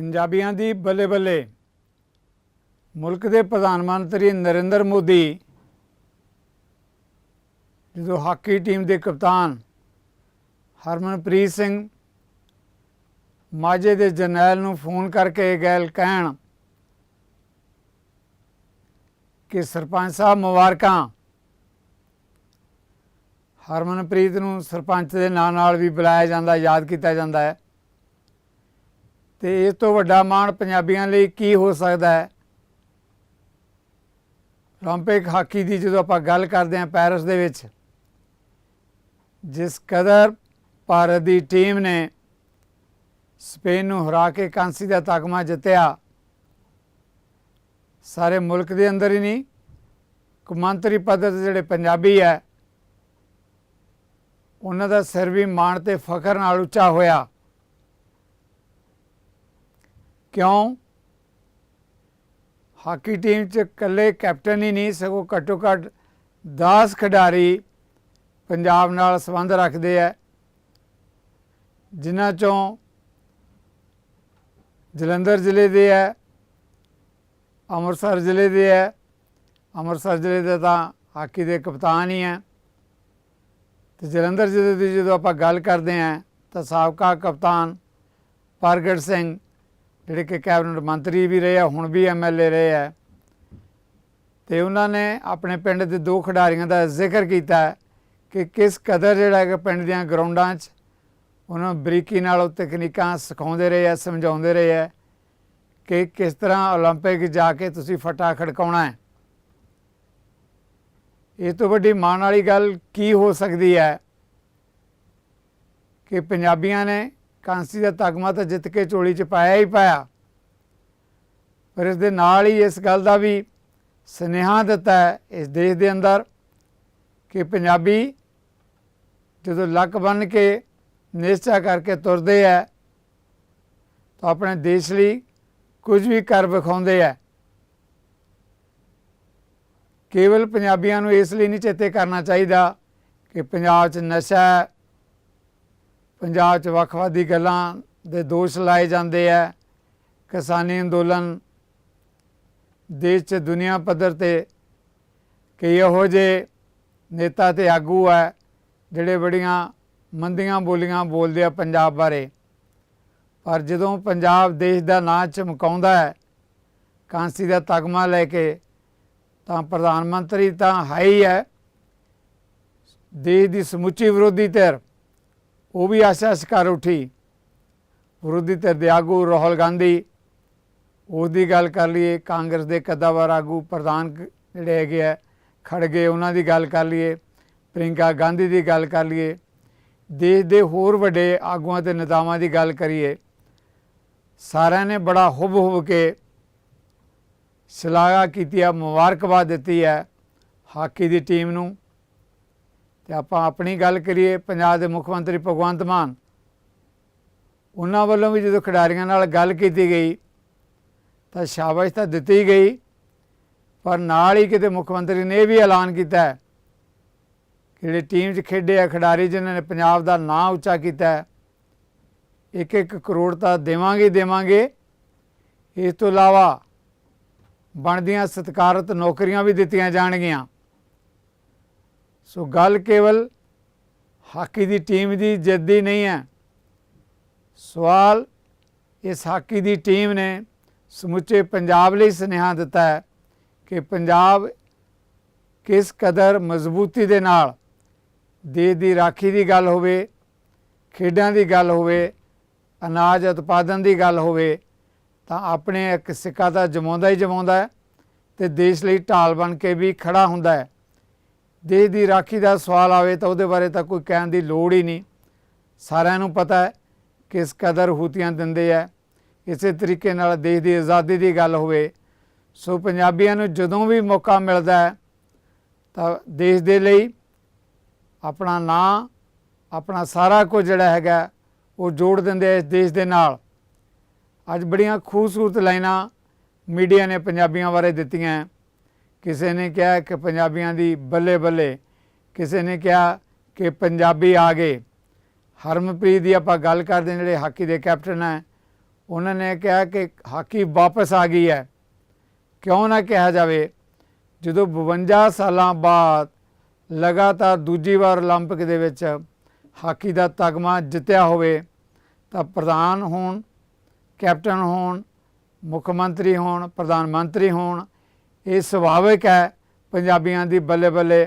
ਪੰਜਾਬੀਆਂ ਦੀ ਬੱਲੇ ਬੱਲੇ। ਮੁਲਕ ਦੇ ਪ੍ਰਧਾਨ ਮੰਤਰੀ ਨਰਿੰਦਰ ਮੋਦੀ, ਜਦੋਂ ਹਾਕੀ ਟੀਮ ਦੇ ਕਪਤਾਨ ਹਰਮਨਪ੍ਰੀਤ ਸਿੰਘ ਮਾਝੇ ਦੇ ਜਰਨੈਲ ਨੂੰ ਫੋਨ ਕਰਕੇ ਇਹ ਗੱਲ ਕਹਿਣ ਕਿ ਸਰਪੰਚ ਸਾਹਿਬ ਮੁਬਾਰਕਾਂ। ਹਰਮਨਪ੍ਰੀਤ ਨੂੰ ਸਰਪੰਚ ਦੇ ਨਾਂ ਨਾਲ ਵੀ ਬੁਲਾਇਆ ਜਾਂਦਾ, ਯਾਦ ਕੀਤਾ ਜਾਂਦਾ ਹੈ। ਤੇ ਇਸ ਤੋਂ ਵੱਡਾ ਮਾਣ ਪੰਜਾਬੀਆਂ ਲਈ ਕੀ ਹੋ ਸਕਦਾ ਹੈ 올림픽 ਹਾਕੀ ਦੀ ਜਦੋਂ ਆਪਾਂ ਗੱਲ ਕਰਦੇ ਹਾਂ ਪੈਰਿਸ ਦੇ ਵਿੱਚ ਜਿਸ ਕਦਰ ਭਾਰਤ ਦੀ ਟੀਮ ਨੇ ਸਪੇਨ ਨੂੰ ਹਰਾ ਕੇ ਕਾਂਸੀ ਦਾ ਤਗਮਾ ਜਿੱਤਿਆ ਸਾਰੇ ਮੁਲਕ ਦੇ ਅੰਦਰ ਹੀ ਨਹੀਂ ਕੌਮਾਂਤਰੀ ਪੱਧਰ ਤੇ ਜਿਹੜੇ ਪੰਜਾਬੀ ਹੈ ਉਹਨਾਂ ਦਾ ਸਿਰ ਵੀ ਮਾਣ ਤੇ ਫਖਰ ਨਾਲ ਉੱਚਾ ਹੋਇਆ ਕਿਉਂ? ਹਾਕੀ ਟੀਮ ਚ ਇਕੱਲੇ ਕੈਪਟਨ ਹੀ ਨਹੀਂ, ਸਗੋਂ ਘੱਟੋ ਘੱਟ 10 ਖਿਡਾਰੀ ਪੰਜਾਬ ਨਾਲ ਸੰਬੰਧ ਰੱਖਦੇ ਆ, ਜਿਨ੍ਹਾਂ ਚੋਂ ਜਲੰਧਰ ਜ਼ਿਲ੍ਹੇ ਦੇ ਹੈ ਅੰਮ੍ਰਿਤਸਰ ਜ਼ਿਲ੍ਹੇ ਦੇ ਹੈ ਅੰਮ੍ਰਿਤਸਰ ਜ਼ਿਲ੍ਹੇ ਦੇ ਤਾਂ ਹਾਕੀ ਦੇ ਕਪਤਾਨ ਹੀ ਹੈ ਤੇ ਜਲੰਧਰ ਜ਼ਿਲ੍ਹੇ ਦੀ ਜਦੋਂ ਆਪਾਂ ਗੱਲ ਕਰਦੇ ਹਾਂ ਤਾਂ ਸਾਬਕਾ ਕਪਤਾਨ ਪ੍ਰਗਟ ਸਿੰਘ ਜਿਹੜੇ ਕਿ ਕੈਬਨਿਟ ਮੰਤਰੀ ਵੀ ਰਹੇ ਆ ਹੁਣ ਵੀ ਐਮਐਲਏ ਰਹੇ ਆ ਤੇ ਉਹਨਾਂ ਨੇ ਆਪਣੇ ਪਿੰਡ ਦੇ ਦੋ ਖਿਡਾਰੀਆਂ ਦਾ ਜ਼ਿਕਰ ਕੀਤਾ ਹੈ ਕਿ ਕਿਸ ਕਦਰ ਜਿਹੜਾ ਹੈ ਪਿੰਡ ਦੀਆਂ ਗਰਾਊਂਡਾਂ 'ਚ ਉਹਨਾਂ ਨੂੰ ਬਰੀਕੀ ਨਾਲ ਉਹ ਤਕਨੀਕਾਂ ਸਿਖਾਉਂਦੇ ਰਹੇ ਆ ਸਮਝਾਉਂਦੇ ਰਹੇ ਆ ਕਿ ਕਿਸ ਤਰ੍ਹਾਂ 올림픽 ਜਾ ਕੇ ਤੁਸੀਂ ਫਟਾ ਖੜਕਾਉਣਾ ਹੈ ਇਹ ਤੋਂ ਵੱਡੀ ਮਾਣ ਵਾਲੀ ਗੱਲ ਕੀ ਹੋ ਸਕਦੀ ਹੈ ਕਿ ਪੰਜਾਬੀਆਂ ਨੇ ਕਾਂਸੀ ਦਾ ਤਗਮਾ ਤਾਂ ਜਿੱਤ ਕੇ ਚੋਲੀ 'ਚ ਪਾਇਆ ਹੀ ਪਾਇਆ। ਪਰ ਇਸ ਦੇ ਨਾਲ ਹੀ ਇਸ ਗੱਲ ਦਾ ਵੀ ਸੁਨੇਹਾ ਦਿੱਤਾ ਹੈ ਇਸ ਦੇਸ਼ ਦੇ ਅੰਦਰ ਕਿ ਪੰਜਾਬੀ ਜਦੋਂ ਲੱਕ ਬੰਨ ਕੇ ਨਿਸ਼ਚਾ ਕਰਕੇ ਤੁਰਦੇ ਹੈ, ਤਾਂ ਆਪਣੇ ਦੇਸ਼ ਲਈ ਕੁਝ ਵੀ ਕਰ ਵਿਖਾਉਂਦੇ ਹੈ। ਕੇਵਲ ਪੰਜਾਬੀਆਂ ਨੂੰ ਇਸ ਲਈ ਨਹੀਂ ਚੇਤੇ ਕਰਨਾ ਚਾਹੀਦਾ ਕਿ ਪੰਜਾਬ 'ਚ ਨਸ਼ਾ ਪੰਜਾਬ 'ਚ ਵੱਖਵਾਦੀ ਗੱਲਾਂ ਦੇ ਦੋਸ਼ ਲਾਏ ਜਾਂਦੇ ਆ। ਕਿਸਾਨੀ ਅੰਦੋਲਨ ਦੇਸ਼ 'ਚ ਦੁਨੀਆ ਪੱਧਰ ਤੇ ਕਈ ਇਹੋ ਜਿਹੇ ਨੇਤਾ ਤੇ ਆਗੂ ਹੈ ਜਿਹੜੇ ਬੜੀਆਂ ਮੰਦੀਆਂ ਬੋਲੀਆਂ ਬੋਲਦੇ ਆ ਪੰਜਾਬ ਬਾਰੇ। ਪਰ ਜਦੋਂ ਪੰਜਾਬ ਦੇਸ਼ ਦਾ ਨਾਂ ਚਮਕਾਉਂਦਾ ਹੈ, ਕਾਂਸੀ ਦਾ ਤਗਮਾ ਲੈ ਕੇ, ਤਾਂ ਪ੍ਰਧਾਨ ਮੰਤਰੀ ਤਾਂ ਹੈ ਹੀ ਹੈ। ਦੇਸ਼ ਦੀ ਸਮੁੱਚੀ ਵਿਰੋਧੀ ਧਿਰ ਉਹ ਵੀ ਆਸ਼ਾ ਸ਼ਿਕਾਰ ਉੱਠੀ। ਵਿਰੋਧੀ ਧਿਰ ਦੇ ਆਗੂ ਰਾਹੁਲ ਗਾਂਧੀ, ਉਹਦੀ ਗੱਲ ਕਰ ਲਈਏ, ਕਾਂਗਰਸ ਦੇ ਕਦਾਵਰ ਆਗੂ ਪ੍ਰਧਾਨ ਜਿਹੜੇ ਹੈਗੇ ਆ ਖੜਗੇ ਉਹਨਾਂ ਦੀ ਗੱਲ ਕਰ ਲਈਏ ਪ੍ਰਿੰਕਾ ਗਾਂਧੀ ਦੀ ਗੱਲ ਕਰ ਲਈਏ, ਦੇਸ਼ ਦੇ ਹੋਰ ਵੱਡੇ ਆਗੂਆਂ ਤੇ ਨੇਤਾਵਾਂ ਦੀ ਗੱਲ ਕਰੀਏ, ਸਾਰਿਆਂ ਨੇ ਬੜਾ ਹੁਬ ਹੁਬ ਕੇ ਸ਼ਲਾਘਾ ਕੀਤੀ ਹੈ ਮੁਬਾਰਕਬਾਦ ਦਿੱਤੀ ਹੈ ਹਾਕੀ ਦੀ ਟੀਮ ਨੂੰ। ਤੇ ਆਪਾਂ ਆਪਣੀ ਗੱਲ ਕਰੀਏ ਪੰਜਾਬ ਦੇ ਮੁੱਖ ਮੰਤਰੀ ਭਗਵੰਤ ਮਾਨ, ਉਹਨਾਂ ਵੱਲੋਂ ਵੀ ਜਦੋਂ ਖਿਡਾਰੀਆਂ ਨਾਲ ਗੱਲ ਕੀਤੀ ਗਈ, ਤਾਂ ਸ਼ਾਬਾਸ਼ ਤਾਂ ਦਿੱਤੀ ਗਈ, ਪਰ ਨਾਲ ਹੀ ਕਿਤੇ ਮੁੱਖ ਮੰਤਰੀ ਨੇ ਇਹ ਵੀ ਐਲਾਨ ਕੀਤਾ ਹੈ ਕਿ ਜਿਹੜੇ ਟੀਮ 'ਚ ਖੇਡੇ ਆ ਖਿਡਾਰੀ ਜਿਨ੍ਹਾਂ ਨੇ ਪੰਜਾਬ ਦਾ ਨਾਂ ਉੱਚਾ ਕੀਤਾ ਹੈ ਇੱਕ ਇੱਕ ਕਰੋੜ ਤਾਂ ਦੇਵਾਂਗੇ ਦੇਵਾਂਗੇ। ਇਸ ਤੋਂ ਇਲਾਵਾ ਬਣਦੀਆਂ ਸਤਿਕਾਰਤ ਨੌਕਰੀਆਂ ਵੀ ਦਿੱਤੀਆਂ ਜਾਣਗੀਆਂ। ਸੋ ਗੱਲ ਕੇਵਲ ਹਾਕੀ ਦੀ ਟੀਮ ਦੀ ਜਿੱਤ ਦੀ ਨਹੀਂ ਹੈ। ਸਵਾਲ ਇਸ ਹਾਕੀ ਦੀ ਟੀਮ ਨੇ ਸਮੁੱਚੇ ਪੰਜਾਬ ਲਈ ਸੁਨੇਹਾ ਦਿੱਤਾ ਹੈ ਕਿ ਪੰਜਾਬ ਕਿਸ ਕਦਰ ਮਜ਼ਬੂਤੀ ਦੇ ਨਾਲ ਦੇਸ਼ ਦੀ ਰਾਖੀ ਦੀ ਗੱਲ ਹੋਵੇ, ਖੇਡਾਂ ਦੀ ਗੱਲ ਹੋਵੇ, ਅਨਾਜ ਉਤਪਾਦਨ ਦੀ ਗੱਲ ਹੋਵੇ, ਤਾਂ ਆਪਣੇ ਇੱਕ ਸਿੱਕਾ ਤਾਂ ਜਮਾਉਂਦਾ ਹੀ ਜਮਾਉਂਦਾ ਹੈ ਤੇ ਦੇਸ਼ ਲਈ ਢਾਲ ਬਣ ਕੇ ਵੀ ਖੜਾ ਹੁੰਦਾ ਹੈ। ਦੇਸ਼ ਦੀ ਰਾਖੀ ਦਾ ਸਵਾਲ ਆਵੇ ਤਾਂ ਉਹਦੇ ਬਾਰੇ ਤਾਂ ਕੋਈ ਕਹਿਣ ਦੀ ਲੋੜ ਹੀ ਨਹੀਂ। ਸਾਰਿਆਂ ਨੂੰ ਪਤਾ ਹੈ ਕਿਸ ਕਦਰ ਹੂਤੀਆਂ ਦਿੰਦੇ ਆ। ਇਸੇ ਤਰੀਕੇ ਨਾਲ ਦੇਸ਼ ਦੀ ਆਜ਼ਾਦੀ ਦੀ ਗੱਲ ਹੋਵੇ। ਸੋ ਪੰਜਾਬੀਆਂ ਨੂੰ ਜਦੋਂ ਵੀ ਮੌਕਾ ਮਿਲਦਾ ਹੈ, ਤਾਂ ਦੇਸ਼ ਦੇ ਲਈ ਆਪਣਾ ਨਾਂ, ਆਪਣਾ ਸਾਰਾ ਕੁਝ ਜਿਹੜਾ ਹੈਗਾ, ਉਹ ਜੋੜ ਦਿੰਦੇ ਇਸ ਦੇਸ਼ ਦੇ ਨਾਲ। ਅੱਜ ਬੜੀਆਂ ਖੂਬਸੂਰਤ ਲਾਈਨਾਂ ਮੀਡੀਆ ਨੇ ਪੰਜਾਬੀਆਂ ਬਾਰੇ ਦਿੱਤੀਆਂ ਕਿਸੇ ਨੇ ਕਿਹਾ ਕਿ ਪੰਜਾਬੀਆਂ ਦੀ ਬੱਲੇ ਬੱਲੇ ਕਿਸੇ ਨੇ ਕਿਹਾ ਕਿ ਪੰਜਾਬੀ ਆ ਗਏ ਹਰਮਨਪ੍ਰੀਤ ਦੀ ਆਪਾਂ ਗੱਲ ਕਰਦੇ ਹਾਂ ਜਿਹੜੇ ਹਾਕੀ ਦੇ ਕੈਪਟਨ ਹੈ ਉਹਨਾਂ ਨੇ ਕਿਹਾ ਕਿ ਹਾਕੀ ਵਾਪਸ ਆ ਗਈ ਹੈ ਕਿਉਂ ਨਾ ਕਿਹਾ ਜਾਵੇ ਜਦੋਂ 52 ਸਾਲਾਂ ਬਾਅਦ ਲਗਾਤਾਰ ਦੂਜੀ ਵਾਰ 올림픽 ਦੇ ਵਿੱਚ ਹਾਕੀ ਦਾ ਤਗਮਾ ਜਿੱਤਿਆ ਹੋਵੇ ਤਾਂ ਪ੍ਰਧਾਨ ਹੋਣ ਕੈਪਟਨ ਹੋਣ ਮੁੱਖ ਮੰਤਰੀ ਹੋਣ ਪ੍ਰਧਾਨ ਮੰਤਰੀ ਹੋਣ ਇਹ ਸੁਭਾਵਿਕ ਹੈ ਪੰਜਾਬੀਆਂ ਦੀ ਬੱਲੇ ਬੱਲੇ